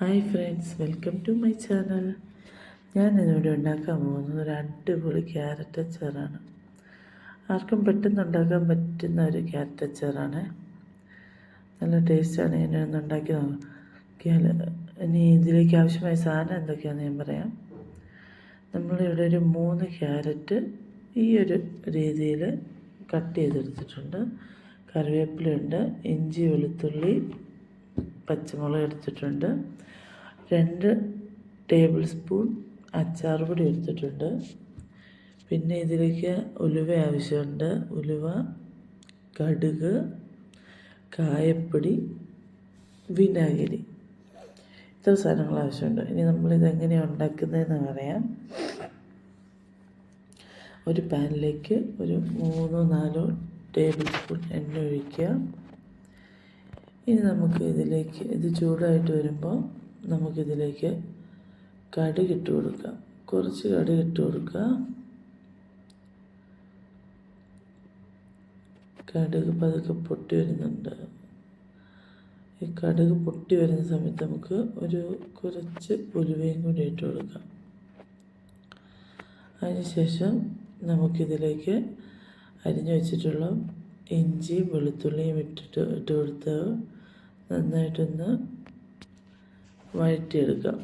Hi friends welcome to my channel. ഞാൻ ഇന്നിവിടെ ഉണ്ടാക്കാൻ പോകുന്നത് ഒരു അടിപൊളി ക്യാരറ്റ് അച്ചാറാണ്. ആർക്കും പെട്ടെന്ന് ഉണ്ടാക്കാൻ പറ്റുന്ന ഒരു ക്യാരറ്റ് അച്ചാറാണ്. നല്ല ടേസ്റ്റാണ് ഇങ്ങനെ ഒന്ന് ഉണ്ടാക്കി ഇനി ഇതിലേക്ക് ആവശ്യമായ സാധനം എന്തൊക്കെയാണെന്ന് ഞാൻ പറയാം. നമ്മളിവിടെ ഒരു മൂന്ന് ക്യാരറ്റ് ഈ ഒരു രീതിയിൽ കട്ട് ചെയ്തെടുത്തിട്ടുണ്ട്. കറിവേപ്പിലുണ്ട് ഇഞ്ചി വെളുത്തുള്ളി പച്ചമുളക് എടുത്തിട്ടുണ്ട്. രണ്ട് ടേബിൾ സ്പൂൺ അച്ചാർ പൊടി എടുത്തിട്ടുണ്ട്. പിന്നെ ഇതിലേക്ക് ഉലുവ ആവശ്യമുണ്ട്. ഉലുവ കടുക് കായപ്പൊടി വിനാഗിരി. ഇത്ര സാധനങ്ങൾ ആവശ്യമുണ്ട്. ഇനി നമ്മൾ ഇതെങ്ങനെയാണ് ഉണ്ടാക്കുന്നതെന്ന് പറയാം. ഒരു പാനിലേക്ക് ഒരു മൂന്നോ നാലോ ടേബിൾ സ്പൂൺ എണ്ണ ഒഴിക്കുക. ഇനി നമുക്ക് ഇതിലേക്ക് ഇത് ചൂടായിട്ട് വരുമ്പോൾ നമുക്കിതിലേക്ക് കടുക് ഇട്ട് കൊടുക്കാം. കുറച്ച് കടുക് ഇട്ട് കൊടുക്കുക കടുക് പതുക്കെ പൊട്ടി വരുന്നുണ്ട്. ഈ കടുക് പൊട്ടി വരുന്ന സമയത്ത് നമുക്ക് ഒരു കുറച്ച് ഉലുവയും കൂടി ഇട്ട് കൊടുക്കാം. അതിനുശേഷം നമുക്കിതിലേക്ക് അരിഞ്ഞു വെച്ചിട്ടുള്ള ഇഞ്ചിയും വെളുത്തുള്ളിയും ഇട്ടിട്ട് ഇട്ട് കൊടുത്ത് നന്നായിട്ടൊന്ന് വഴറ്റിയെടുക്കാം.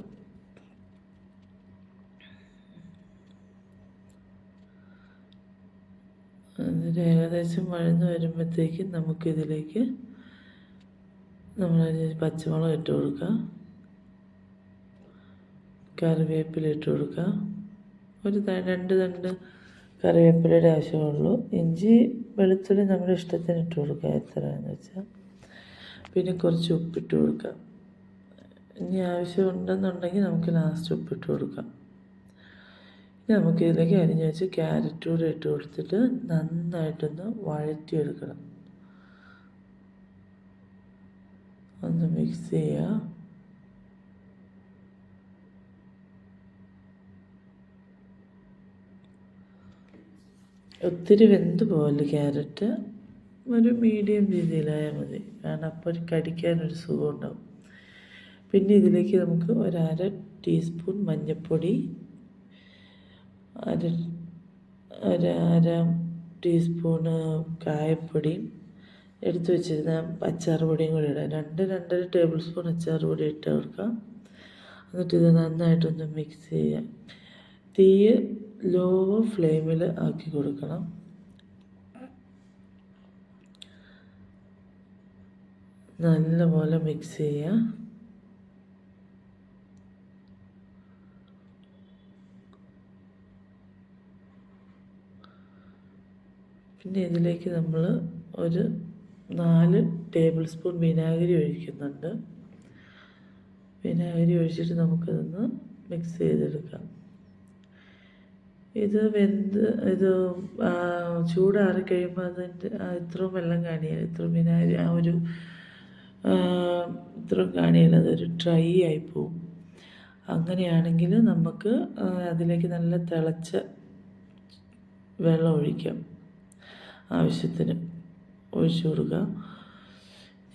എന്നിട്ട് ഏകദേശം വഴന്ന് വരുമ്പോഴത്തേക്ക് നമുക്കിതിലേക്ക് നമ്മൾ പച്ചമുളക് ഇട്ട് കൊടുക്കാം. കറിവേപ്പില ഇട്ട് കൊടുക്കാം. ഒരു രണ്ട് തണ്ട് കറിവേപ്പിലയുടെ ആവശ്യമുള്ളൂ ഇഞ്ചി വെളുത്തുള്ളി നമ്മുടെ ഇഷ്ടത്തിന് ഇട്ട് കൊടുക്കുക എത്രയാണെന്ന് വെച്ചാൽ പിന്നെ കുറച്ച് ഉപ്പിട്ട് കൊടുക്കാം. ഇനി ആവശ്യമുണ്ടെന്നുണ്ടെങ്കിൽ നമുക്ക് ലാസ്റ്റ് ഉപ്പിട്ട് കൊടുക്കാം. ഇനി നമുക്ക് ഇതിലേക്ക് അരിഞ്ഞ് വെച്ച് ക്യാരറ്റ് കൂടെ ഇട്ട് കൊടുത്തിട്ട് നന്നായിട്ടൊന്ന് വഴറ്റിയെടുക്കണം. ഒന്ന് മിക്സ് ചെയ്യുക ഒത്തിരി വെന്ത് പോകൽ ക്യാരറ്റ് ഒരു മീഡിയം രീതിയിലായാൽ മതി. കാരണം അപ്പോൾ കടിക്കാനൊരു സുഖം ഉണ്ടാവും പിന്നെ ഇതിലേക്ക് നമുക്ക് ഒരു അര ടീസ്പൂൺ മഞ്ഞൾപ്പൊടി അര അര അര ടീസ്പൂണ് കായപ്പൊടിയും എടുത്തു വെച്ചിരുന്ന അച്ചാർ പൊടിയും കൂടി ഇടാം. രണ്ട് രണ്ടര ടേബിൾ സ്പൂൺ അച്ചാർ പൊടി ഇട്ട് കൊടുക്കാം എന്നിട്ട് ഇത് നന്നായിട്ടൊന്ന് മിക്സ് ചെയ്യാം. തീ ലോ ഫ്ലെയിമിൽ ആക്കി കൊടുക്കണം. നല്ലപോലെ മിക്സ് ചെയ്യുക പിന്നെ ഇതിലേക്ക് നമ്മൾ ഒരു നാല് ടേബിൾ സ്പൂൺ വിനാഗിരി ഒഴിക്കുന്നുണ്ട്. വിനാഗിരി ഒഴിച്ചിട്ട് നമുക്കതൊന്ന് മിക്സ് ചെയ്തെടുക്കാം. ഇത് വെന്ത് ഇത് ചൂടാറി കഴിയുമ്പോൾ അതിന്റെ ഇത്രയും വെള്ളം കാണിയാൽ ഇത്രയും വിനാഗിരി ആ ഒരു ഇത്രയും കാണിയാൽ അതൊരു ഡ്രൈ ആയി പോവും. അങ്ങനെയാണെങ്കിൽ നമുക്ക് അതിലേക്ക് നല്ല തിളച്ച വെള്ളം ഒഴിക്കാം. ആവശ്യത്തിന് ഒഴിച്ചു കൊടുക്കുക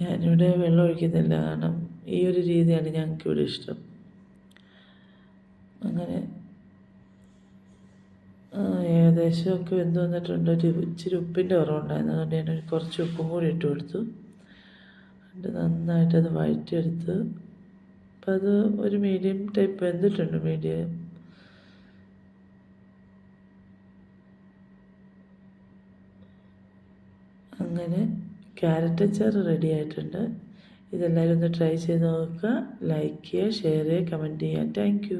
ഞാനിവിടെ വെള്ളം ഒഴിക്കുന്നില്ല കാരണം ഈ ഒരു രീതിയാണ് ഞങ്ങൾക്ക് ഞങ്ങൾക്കിവിടെ ഇഷ്ടം. അങ്ങനെ ഏകദേശമൊക്കെ വെന്ത് വന്നിട്ടുണ്ട്. ഒരു ഇച്ചിരി ഉപ്പിന്റെ കുറവുണ്ടായിരുന്നു. അതുകൊണ്ട് ഞാൻ കുറച്ച് ഉപ്പും കൂടി ഇട്ട് കൊടുത്തു. എന്നിട്ട് നന്നായിട്ടത് വഴറ്റിയെടുത്ത് അപ്പം അത് ഒരു മീഡിയം ടൈപ്പ് വെന്തിട്ടുണ്ട് മീഡിയം അങ്ങനെ ക്യാരറ്റ് അച്ചാർ റെഡി ആയിട്ടുണ്ട്. ഇതെല്ലാവരും ഒന്ന് ട്രൈ ചെയ്ത് നോക്കുക. ലൈക്ക് ചെയ്യുക ഷെയർ ചെയ്യുക കമന്റ് ചെയ്യുക. താങ്ക്